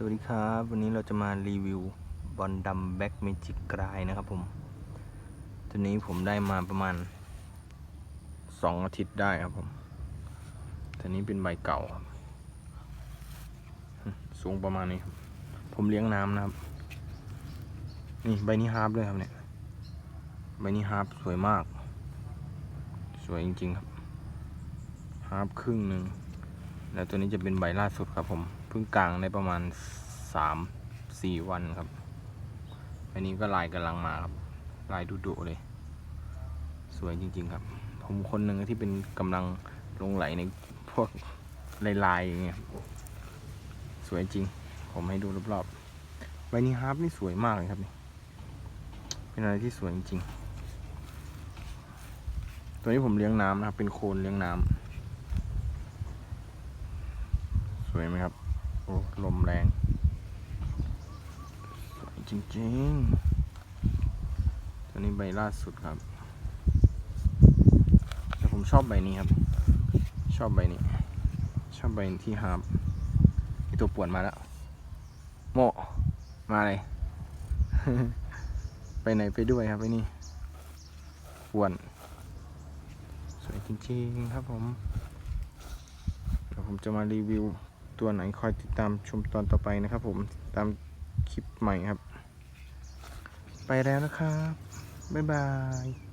สวัสดีครับ วันนี้เราจะมารีวิวบอลดำแบ็กเมจิกกรายนะครับผม ตัวนี้ผมได้มาประมาณสองอาทิตย์ได้ครับผม ตัวนี้เป็นใบเก่าครับ สูงประมาณนี้ครับ ผมเลี้ยงน้ำนะครับ นี่ใบนี้ฮาร์ปด้วยครับเนี่ย ใบนี้ฮาร์ปสวยมาก สวยจริงๆครับ ฮาร์ปครึ่งหนึ่ง แล้วตัวนี้จะเป็นใบล่าสุดครับผมเพิ่งกลางในประมาณสามสี่วันครับ อันนี้ก็ลายกำลังมาครับ ลายดุดุๆเลย สวยจริง ๆ ครับ ผมคนหนึ่งที่เป็นกำลังลงไหลในพวกลายๆอย่างเงี้ยสวยจริง ผมให้ดูรอบๆใบนี้ฮาร์ปนี่สวยมากเลยครับนี่เป็นอะไรที่สวยจริงๆตัวนี้ผมเลี้ยงน้ำนะครับ เป็นโคนเลี้ยงน้ำ ส วยไหมครับ โอ้ ลมแรง สวยจริงๆ ตัวนี้ใบล่าสุดครับ แต่ผมชอบใบนี้ครับ ชอบใบนี้ ชอบใบที่ฮาร์ปไอตัวป่วนมาแล้ว โมมาเลย ไปไหนไปด้วยครับไอ้นี่ป่วน สวยจริงๆครับผม เดี๋ยวผมจะมารีวิว ตัวไหนคอยติดตามชมตอนต่อไปนะครับ ผมตามคลิปใหม่ครับ ไปแล้วนะครับ บ๊ายบาย